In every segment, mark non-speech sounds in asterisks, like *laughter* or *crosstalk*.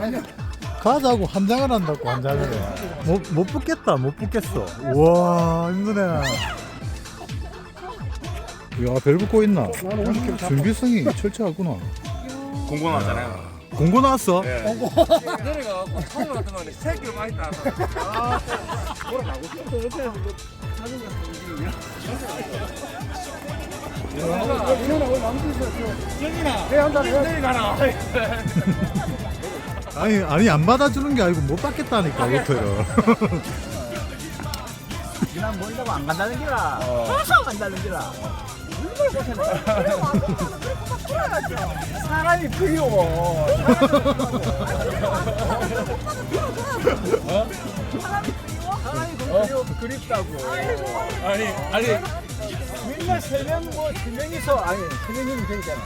아니 가자고 한장을 한다고 한장을 못, 못 붙겠다 못 붙겠어 우와 힘드네 야별 붙고 있나 준비성이 철저하구나 공고 나왔잖아요. 공고 나왔어? 같은 거는 *laughs* 새끼를 많이 따서. 아니 아니 안 받아주는 게 아니고 못 받겠다니까 로트를 그냥 멀다고 안 간다는 기라. 항상 간다는 기라. 사람이 그리워. 사람이 그리워 그립다고. 아니 아니 맨날 세명 뭐세 명이서 아니 세 명이면 되잖아.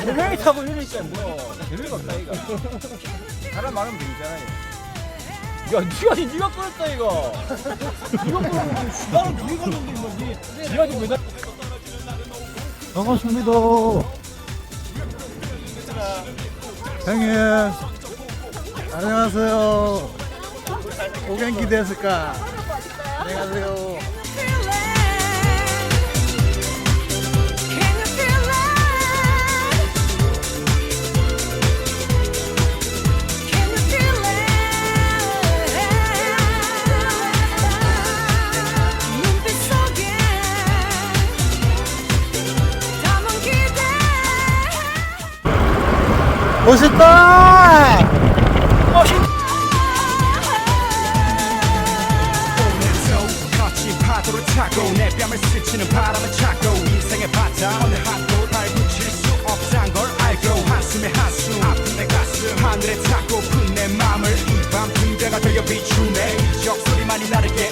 세 명이 타고 이러니까 뭐 재미가 없다 이거. 사람 많으면 되잖아요. 야, 니가 니가 끌었다 이거. 니가 끌었는데 나는 니가 끌었는데 뭐 니. 니가 지금 왜 반갑습니다 형님 안녕하세요 오gen기 됐을까 안녕하세요 멋있다. 파도를 타고 내 뺨을 스치는 바람을 찾고 인생의 바다 어느 한도 발붙일 수 없단 걸 알고 한숨에 한숨 아픈 내 가슴 하늘에 타고픈 내 맘을 이밤 등대가 되어 비추네. 이적 소리만이 나를 깨우네